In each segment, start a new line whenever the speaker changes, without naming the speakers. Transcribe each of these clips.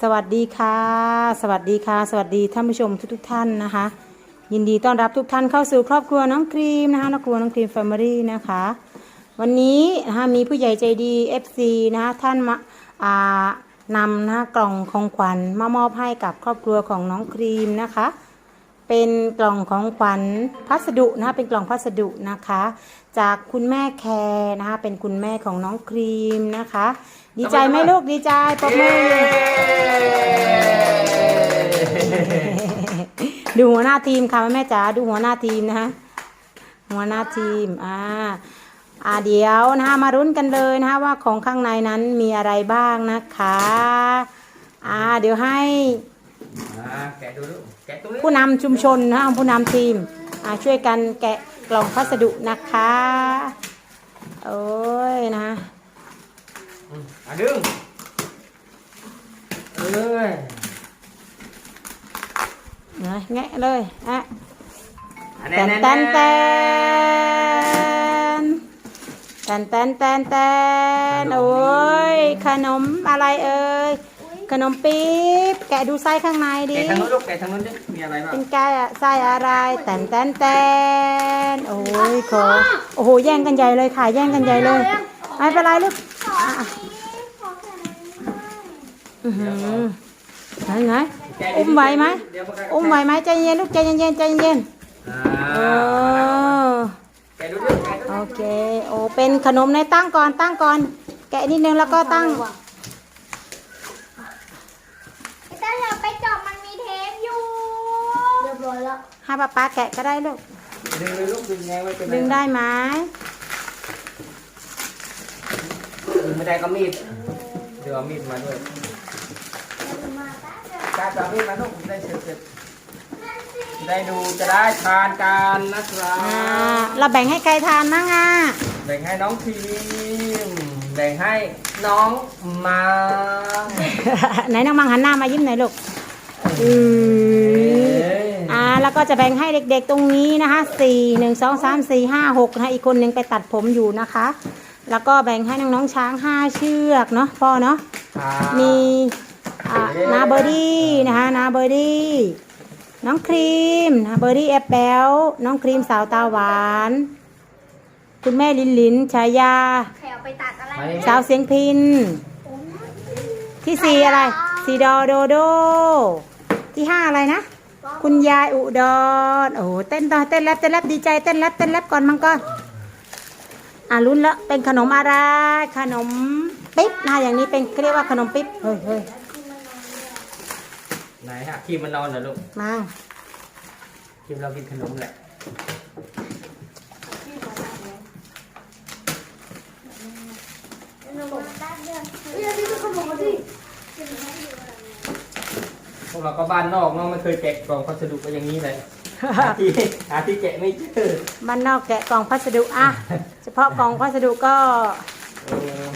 สวัสดีค่ะ สวัสดีค่ะ สวัสดีท่านผู้ชมทุกๆท่านนะคะ ยินดีต้อนรับทุกท่านเข้าสู่ครอบครัวน้องครีมนะคะครอบครัวน้องครีมแฟมิลี่นะคะ วันนี้นะคะมีผู้ใหญ่ใจดี FC นะคะท่านมาอ่านำนะคะกล่องของขวัญมามอบให้กับครอบครัวของน้องครีมนะคะ เป็นกล่องของขวัญพัสดุนะคะเป็นกล่องพัสดุนะคะ จากคุณแม่แคร์นะคะเป็นคุณแม่ของน้องครีมนะคะ ดีใจไหมลูกดีใจปรบมือดูหัวหน้าทีมค่ะแม่จ๋าดูหัวหน้าทีมนะคะหัวหน้าทีมอ่าอ่าเดี๋ยวนะคะมารุ้นกันเลยนะคะว่าของข้างในนั้นมีอะไรบ้างนะคะ อ่าเดี๋ยวให้
แกะดูลูกแกะตรงนี้
ผู้นำชุมชนนะคะผู้นำทีมอ่าช่วยกันแกะกล่องพัสดุนะคะโอ้ยนะ
อืมอะดึงเอ้ย
นะแงะเลยอะ
อั
แตนแตนแตนแตนแตนแตนแตนโอ้ยขนมอะไรเอ่ย ขนมปี๊บแกะดูไส้ข้างในดิ
แกะทางนู้นลูกแกะทางนู้นดิมีอะไรบ้าง
เป็นไก่อะไส้อะไรแตนแตนแตนโอ้ยขอโอ้โหแย่งกันใหญ่เลยค่ะแย่งกันใหญ่เลยไม่เป็นไรลูกอะอื้อหือไหนไหน
แกะ
อุ้มไหวไหม
เดี๋ยวนก็
อุ้มไหวไหมใจเย็นลูกใจเย็นๆใจเย็น
อ่
ๆเอาอ
แกะดูดิแกะดู
โอ
ดิ
เคโอ้เป็นขนมในตั้งก่อนตั้งก่อน แกะนิดนึงแล้วก็ตั้ง
ไอ้ตาอย่าไปจับมันมีเทปอยู่เรียบร้อยแล้ว
ให้ป้าป๊าแกะก็ได้ลูก
ดึงเลยลูกดึงไงไว้เป็นร
ดึงได้ไหม
ดึงไม่ได้ก็มีดเดี๋ยวเอามีดมาด้วยการจับมีดมาลูกได้เสร็จเสร็จได้ดูจะได้ทานกันนะครั
อ่า
บ
เราแบ่งให้ใครทานนะงา
แบ่งให้น้องทีม แบ่งให้น้องมา
ไหนน้องมังหันหน้ามายิ้มหน่อยลูกอืออ่าแล้วก็จะแบ่งให้เด็กๆตรงนี้นะคะสี่หนึ่งสองสามสี่ห้าหกนะคะอีกคนหนึ่งไปตัดผมอยู่นะคะ แล้วก็แบ่งให้น้องๆช้างห้าเชือกเนาะพ่อเนาะ
ครับ
มีอ่านาเบอร์ดี้นะคะนาเบอร์ดี้น้องครีมนาเบอร์ดี้แอปเปิลน้องครีมสาวตาหวาน คุณแม่ลินลินชายา
ใครเอาไปตัดอะไร
มานี่
สาวเสียงพินที่สี่อะไรสีดอโดโด ที่ห้าอะไรนะ คุณยายอุดรโอ้โหเต้นต่อเต้นแรปเต้นแรปดีใจเต้นแรปเต้นแรปก่อนมังก่อนอ่าลุ้นละเป็นขนมอะไร ขนมปิ๊บนะอย่างนี้เป็นเขาเรียกว่าขนมปิ๊บเฮ้ยเฮ้ย
ไหนฮะครีมมันนอนเหรอลูก
มา
ครีมเรากินขนมแหละ
เฮ้ยนี่เป็นขนมดิ
พวกเราก็บ้านนอกเนาะไม่เคยแกะกล่องพัสดุก็อย่างนี้เลยหาที่หาที่แกะไม่เจอ
บ้านนอกแกะกล่องพัสดุอะ เฉพาะกล่องพัสดุก็
เออ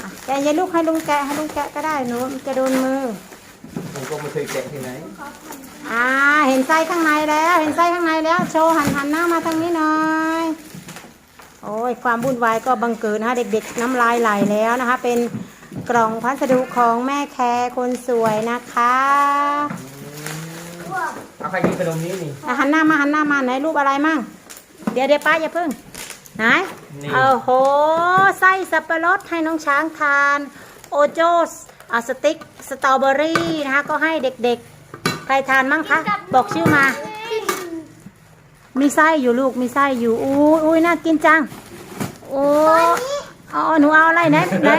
อะแกะอยาลูกให้ลุงแกะให้ลุงแกะก็ได้หนูมันจะโดนมือ
ผมก็ไม่เคยแกะที่ไหน
อ่า เห็นไส้ข้างในแล้ว เห็นไส้ข้างในแล้ว โชว์หันหันหน้ามาทางนี้หน่อย โอ้ยความวุ่นวายก็บังเกิดนะคะเด็กๆ น้ำลายไหลแล้วนะคะ เป็นกล่องพัสดุของแม่แคร์คนสวยนะคะ
เอาใครกินขนมนี้นี่
อะหันหน้ามาหันหน้ามาไหนรูปอะไรมั่ง เดี๋ยวเดี๋ยวป้าอย่าเพิ่งไหน
นี่
โอ้โหไส้สับปะรดให้น้องช้างทาน โอโจสอะสติ๊กสตรอเบอรี่นะคะก็ให้เด็กๆ ใครทานมั่งคะ บอกชื่อมา มีไส้อยู่ลูกมีไส้อยู่อุ้ยอุ้ยน่ากินจังโอ้อ๋อหนูเอาอะไรไหนไหน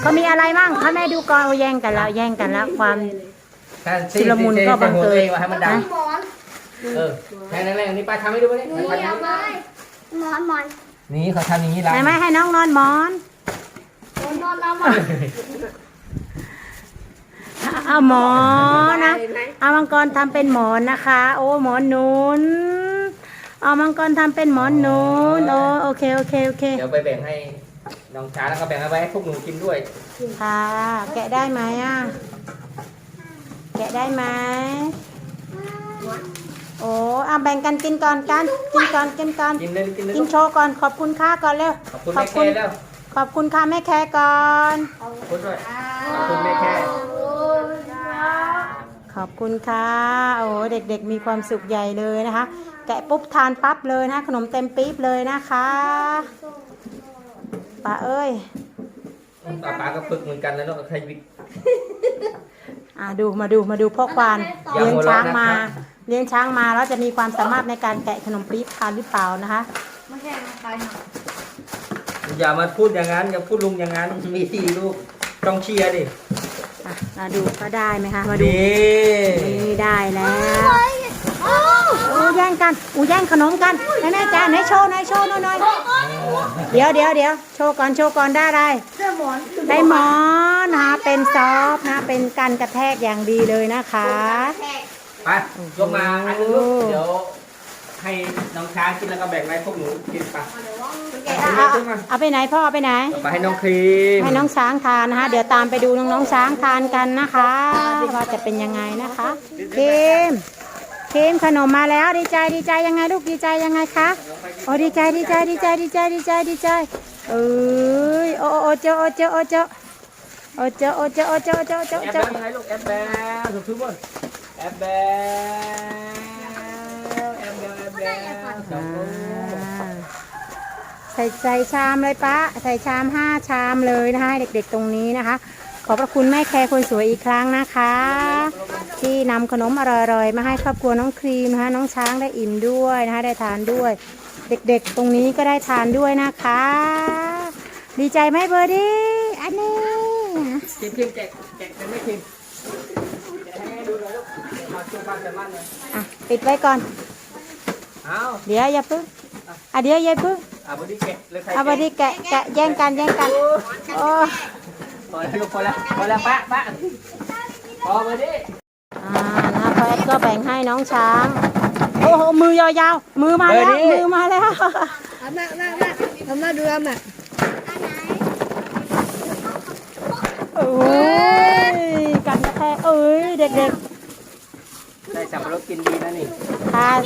เขามีอะไรมั่งให้แม่ดูก่อนโอ้แย่งกันแล้วแย่งกันแล้วความ ชุลมุนก็บังเกิด
ใส่หัวตัวองมาให้มันดัง
หมอน
เออแรงแรงๆนี่ป้าทำให้ดูไหมเนี่ย
นี่เอาไปหมอนหมอน
นี่เขาทำอย่างนี้ดัง
ไหนไม่ให้น้องนอนหมอน
หมอนนอนแล้วหมอน
เอาหมอนนะเอามังกรทำเป็นหมอนนะคะ โอ้หมอนหนุน เอามังกรทำเป็นหมอนหนุนโอ้โอเคโอเคโอเค
เดี๋ยวไปแบ่งให้น้องช้าแล้วก็แบ่งเอาไว้ให้พวกหนูกินด้วย
ค่ะ แกะได้ไหมอะ แกะได้ไหมโอ้เอาแบ่งกันกินก่อนกันกินก่อนกินก่อน
กินเลยกินเลย
กินโชว์ก่อนขอบคุณค่าก่อนเร็ว
ขอบคุณแม่แกแล้ว
ขอบคุณค่ะแม่แคร์ก่อน
ขอบคุณด้วยขอบคุณแม่แค่
ขอบคุณค่ะ โอ้โหเด็กๆมีความสุขใหญ่เลยนะคะแกะปุ๊บทานปั๊บเลยนะขนมเต็มปี๊บเลยนะคะป้าเอ้ย
ป้าป้าก็ฝึกเหมือนกันแล้วเนาะใครวิก
อ่าดูมาดูมาดูพ่อควาน
อย่า
เลี้ยง
หัว
ช้า
เราะ
งมา
นะครับ
เลี้ยงช้างมาแล้วจะมีความสามารถในการแกะขนมปี๊บทานหรือเปล่านะคะ
ไม่ใช่ไม่ใช่หรอก
อย่ามาพูดอย่างนั้นอย่าพูดลุงอย่างนั้นมีที่ลูกต้องเชียร์ดิ
อะมาดูก็ได้ไหมคะมาดู
นี่
นี่ได้แล้วโอ้แย่ง กันอู้แย่งขนมกันไหนไหนจานไหนโชว์หน่อยโชว์หน่อยหน่อยเดี๋ยวเดี๋ยวเดี๋ยวโชว์ก่อนโชว์ก่อนได้อะไร
เสื้อหมอน
ได้หมอนนะคะเป็นซอฟต์นะ เป็นกันกระแทกอย่างดีเลยนะคะ
แทก
ไปยกมาอันนึงลูกเดี๋ยวให้น้องช้างกินแล้วก็แบ่งไว้พวกหนูกินไป
เอาเอาเอาไปไหนพ่อเอาไปไหน
เอาไปให้น้องครีม
ให้น้องช้างทานนะคะ เดี๋ยวตามไปดูน้องๆช้างทานกันนะคะ ว่าจะเป็นยังไงนะคะเคม เคมขนมมาแล้วดีใจดีใจยังไงลูกดีใจยังไงคะโอ้ดีใจดีใจดีใจดีใจดีใจดีใจเอ้ยโอ้โอ้โอ้เจ้าโอ้เจ้าโอ้เจ้าโอ้เจ้าโอ้เจ้าโอ้เจ้าโอ้เจ้าโอ้เจ้า
แอ
โอ้
บแบ
เจ้า
ลยังไงลูกแอบแบลถูกทุกคนแอบแบลแอบแบลแอบแบลสองลูก
อ่าใส่ใส่ชามเลยปะใส่ชามห้าชามเลยนะคะเด็กๆตรงนี้นะคะ ขอบพระคุณแม่แคร์คนสวยอีกครั้งนะคะ ที่นำขนมอร่อยๆ มาให้ครอบครัวน้องครีมนะคะน้องช้างได้อิ่มด้วยนะคะได้ทานด้วย เด็กๆ ตรงนี้ก็ได้ทานด้วยนะคะ ดีใจไหมเบอร์ดี้อันนี้
คิมคิมแจกแจกเป็นไม่คิมแจกให้ดูเลยลูกมาช่วยความสามารถเลย
อะปิดไว้ก่อน
เอา
เดี๋ยวอย่าพึ่งอะเดี๋ยวอย่าพึ่ง
เอาบอดี้แกะเลยใคร
เอาบอดี้แกะแกะแย่งกันแย่งกันโอ้
พอแล้วลูกพอแล้วพอแล้วปะปะพอบอดี้
อ่านะพ่อแอด ก็แบ่งให้น้องช้าง โอ้โหมือยาวๆมือมาแล้ว มือมาแล้ว
เอามามามาเอามาดูเอามา
โอ้ยกันกระแทกเอ้ยเด็ก
ได้สับปะรดกินดีนะนี่
ๆทาน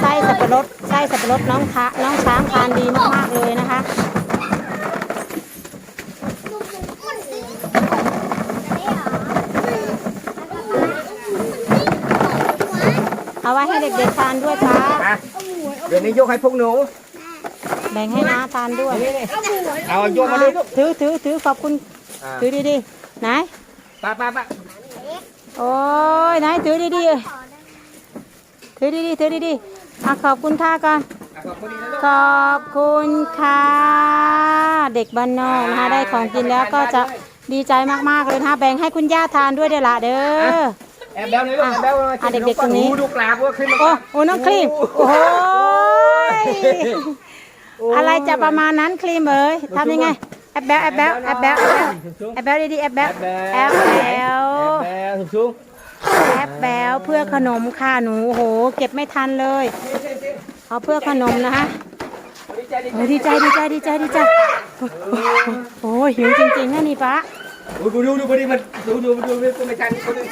ไส้สับปะรดไส้สับปะรดน้องคะน้องช้างทานดีมากๆเลยนะคะ เอาไว้ให้เด็กๆทานด้วยค่ะ
อะเดี๋ยวนี้ยกให้พวกหนู
แบ่งให้น้าทานด้วย
นี่นี่เอายกมาเลยลูก
ถือถือถือขอบคุณ
อ่า
ถือดีๆไหน
ปะปะปะ
โอ้ยไหนถือดีๆถือดีๆถือดีๆอะขอบคุณค่ะก่อน
อะขอบคุณดีนะลูก
ขอบคุณค่ะ เด็กบ้านนอกนะคะได้ของกินแล้วก็จะดีใจมากๆเลยนะคะแบ่งให้คุณย่าทานด้วยเด้อละเด้อ
แอบแบลเลยลูกแอบแบลเลย
อะเด็กๆตรงนี้
ดูดูกราบว่าขึ้นมา
โอ้โอ้น้องครีมโอ้โหยอะไรจะประมาณนั้นครีมเอ้ยทำยังไงแอบแบลแอบแบลแอบแบลแอบแบลแอบแบลดีๆแอบแบลแอบแบล
แอบแบลถูกสูง
แอบแบลเพื่อขนมค่ะหนูโอ้โห เก็บไม่ทันเลยเอาเพื่อขนมนะคะ
ดีใจดี
โอ้ดีใจดีใจดีใจดีใจโอ้ยหิวจริงๆนะนี่ป้า
ดูดูดูดูพอดีมันดูดูดูดูไม่ทันคนอื่น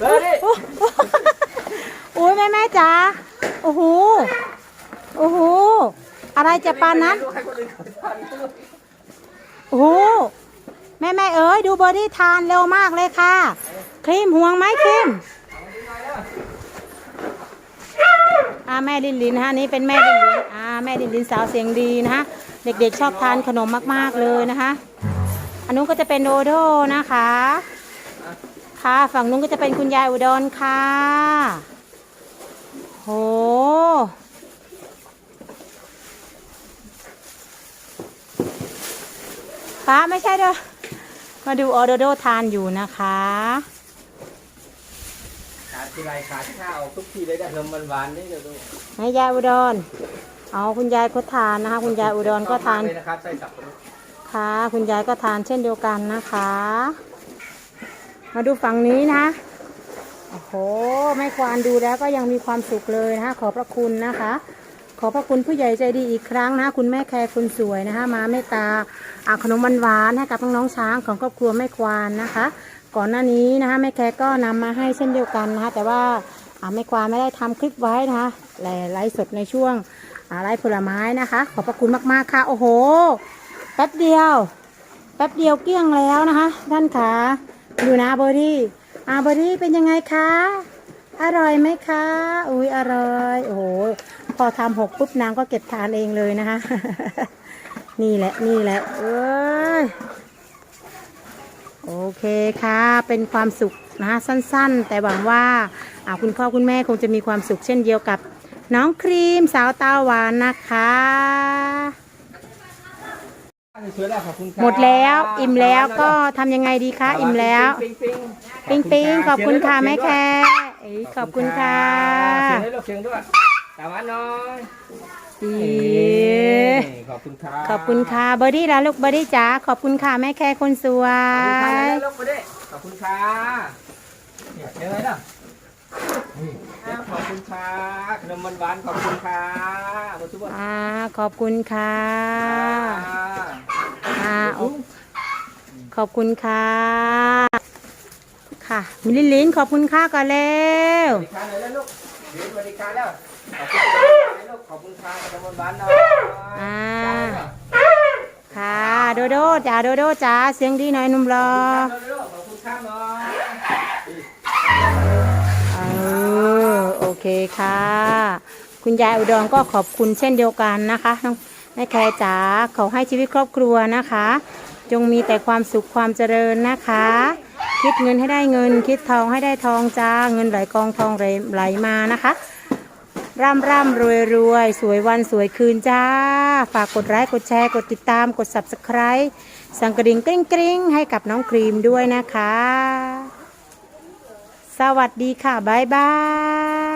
เฮ้ย
โอ้ยแม่แม่จ๋าโอ้โหโอ้โหอะไรจะปานนั้น
ให้คนอื่นเขาทาน
โอ้โหแม่แม่เอ๋ยดูเบอร์ดี้ทานเร็วมากเลยค่ะครีมห่วงไหมครีมอ่าแม่ลินลินฮะนี่เป็นแม่ลินลินอ่าแม่ลินลินสาวเสียงดีนะฮะเด็กๆชอบทานขนมมากๆเลยนะคะ อันนู้นก็จะเป็นโดโดนะคะ ค่ะ ฝั่งนู้นก็จะเป็นคุณยายอุดรค่ะ โห ป้าไม่ใช่เด้อ มาดูออโดโดทานอยู่นะคะ
ขาดทีไรขาดข้าวทุกทีเลยได้นมหวานๆนี่เดี๋ยวดู
ไหนยายอุดร เอาคุณยายก็ทานนะคะ คุณยายอุดรก็ทาน
เลยนะครับใส่สับปะรด
คะ คุณยายก็ทานเช่นเดียวกันนะคะ มาดูฝั่งนี้นะโอ้โหแม่ควานดูแล้วก็ยังมีความสุขเลยนะคะ ขอบพระคุณนะคะ ขอบพระคุณผู้ใหญ่ใจดีอีกครั้งนะคะคุณแม่แคร์คุณสวยนะคะ มาเมตตาอาขนมหวานๆให้กับน้องๆช้างของครอบครัวแม่ควานนะคะ ก่อนหน้านี้นะคะแม่แคร์ก็นำมาให้เช่นเดียวกันนะคะ แต่ว่าแม่ควานไม่ได้ทำคลิปไว้นะคะไลฟ์สดในช่วงอะไรผลไม้นะคะ ขอบพระคุณมากๆค่ะ โอ้โห ป๊บเดียว แป๊บเดียวเกลี้ยงแล้วนะคะ ท่านขาดูนะเบอร์ดี้อาเบอร์ดี้เป็นยังไงคะ อร่อยไหมคะ อุ้ยอร่อย โอ้โห พอทำหกปุ๊บนางก็เก็บทานเองเลยนะคะ นี่แหละ นี่แหละเอ้ยโอเคค่ะ เป็นความสุขนะคะสั้นๆ แต่หวังว่าอ่าคุณพ่อคุณแม่คงจะมีความสุขเช่นเดียวกับน้องครีมสาวตาหวานนะคะ
สวยๆแล้วขอบคุณครับ
หมดแล้วอิ่มแล้วก็ทำยังไงดีคะ อิ่มแล้ว
ปิ๊งปิ๊ง
ปิงปิงขอบคุณค่ะแม่แคร์เอ้ยขอบคุณค่ะ
เสียงด้วยลูกเสียงด้วยตามมาหน่อย
อี
นี่ขอบคุณครับ
ขอบคุณค่ะเบอร์ดี้ละลูกเบอร์ดี้จ๋าขอบคุณค่ะแม่แคร์คนสว
ขอบคุณค่ะ
ย
แล้วลูกมาดิขอบคุณค่ะเนี่ยเจอไหมล่ะนี่ ขอบคุณค่ะขนมหวานๆขอบคุณค่ะขอบคุณ
อ่าขอบคุณค่ะอ่าโอขอบคุณค่ะ ค่ะมิลลิลินขอบคุณค่ะก่อนเร็ว
สวัสดีค่ะเลยแล้วลูกเดี๋ยวสวัสดีค่ะแล้วขอบคุณค่ะลูกขอบคุณค่ะขนมหวานๆหน่อย
อ่าค่ะโดโดจ๋าโดโดจ๋าเสียงดีหน่อยหนุ่มรอ
ขอบคุณค่ะหน่อย
เคค่ะ คุณยายอุดรก็ขอบคุณเช่นเดียวกันนะคะน้องแม่แคร์จ๋าขอให้ชีวิตครอบครัวนะคะ จงมีแต่ความสุขความเจริญนะคะ คิดเงินให้ได้เงิน คิดทองให้ได้ทองจ้าเงินไหลกองทองไหลไหลมานะคะร่ำร่ำรวยรวยสวยวันสวยคืนจ้า ฝากกดไลค์กดแชร์ กดติดตามกด subscribe สั่งกระดิ่งกริ๊งกริ๊งให้กับน้องครีมด้วยนะคะ สวัสดีค่ะ บ๊ายบาย